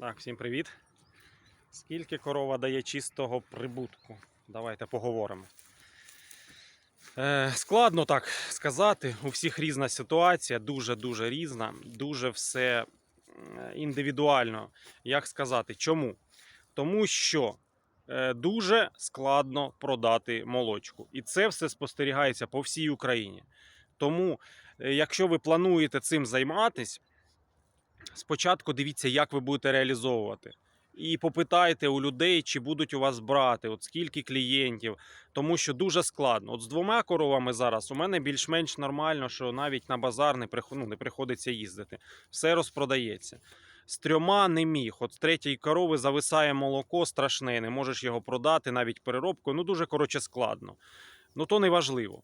Так, всім привіт. Скільки корова дає чистого прибутку? Давайте поговоримо. Е, складно так сказати. У всіх різна ситуація, дуже-дуже різна, дуже все індивідуально. Як сказати, чому? Тому що е, дуже складно продати молочку. І це все спостерігається по всій Україні. Тому, е, якщо ви плануєте цим займатись, спочатку дивіться, як ви будете реалізовувати. І попитайте у людей, чи будуть у вас брати, от скільки клієнтів, тому що дуже складно. От з двома коровами зараз у мене більш-менш нормально, що навіть на базар не, ну, не приходиться їздити. Все розпродається. З трьома не міг. От з третьої корови зависає молоко страшне, не можеш його продати, навіть переробкою. Ну дуже коротше складно. Ну то не важливо.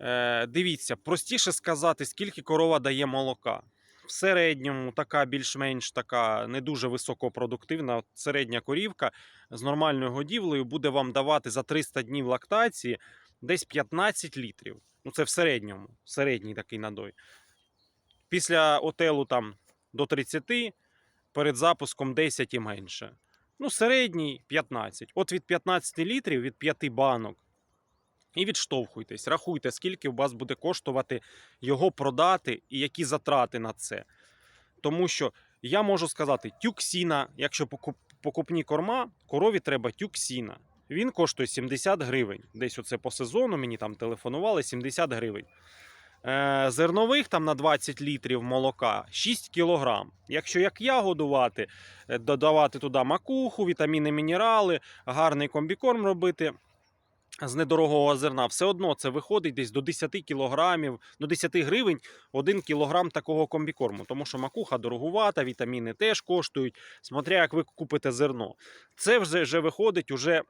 Е, дивіться, простіше сказати, скільки корова дає молока в середньому така більш-менш така не дуже високопродуктивна середня корівка з нормальною годівлею буде вам давати за 300 днів лактації десь 15 літрів. Ну це в середньому, середній такий надой. Після отелу там до 30, перед запуском 10 і менше. Ну, середній 15. От від 15 літрів, від 5 банок. І відштовхуйтесь, рахуйте, скільки у вас буде коштувати його продати і які затрати на це. Тому що я можу сказати, тюк сіна, якщо покупні корма, корові треба тюк сіна. Він коштує 70 гривень. Десь оце по сезону мені там телефонували 70 гривень. Е, зернових там на 20 літрів молока 6 кілограм. Якщо як я годувати, е, додавати туди макуху, вітаміни, мінерали, гарний комбікорм робити з недорогого зерна, все одно це виходить десь до 10 кілограмів, до 10 гривень 1 кілограм такого комбікорму. Тому що макуха дорогувата, вітаміни теж коштують, смотря як ви купите зерно. Це вже, вже виходить уже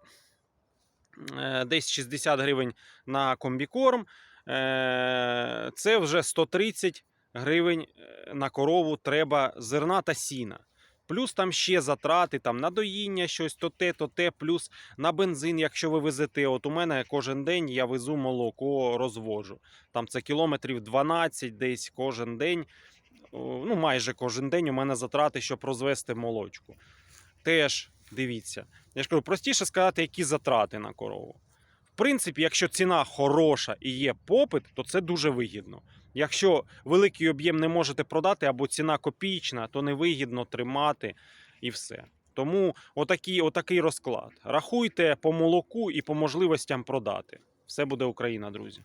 е, десь 60 гривень на комбікорм. Е, це вже 130 гривень е, на корову треба зерна та сіна. Плюс там ще затрати там, на доїння, щось, то те, то те, плюс на бензин, якщо ви везете. От у мене кожен день я везу молоко, розвожу. Там це кілометрів 12 десь кожен день. Ну, майже кожен день у мене затрати, щоб розвести молочку. Теж дивіться. Я ж кажу, простіше сказати, які затрати на корову. В принципі, якщо ціна хороша і є попит, то це дуже вигідно. Якщо великий об'єм не можете продати або ціна копійчна, то невигідно тримати і все. Тому отакий, отакий розклад. Рахуйте по молоку і по можливостям продати. Все буде Україна, друзі.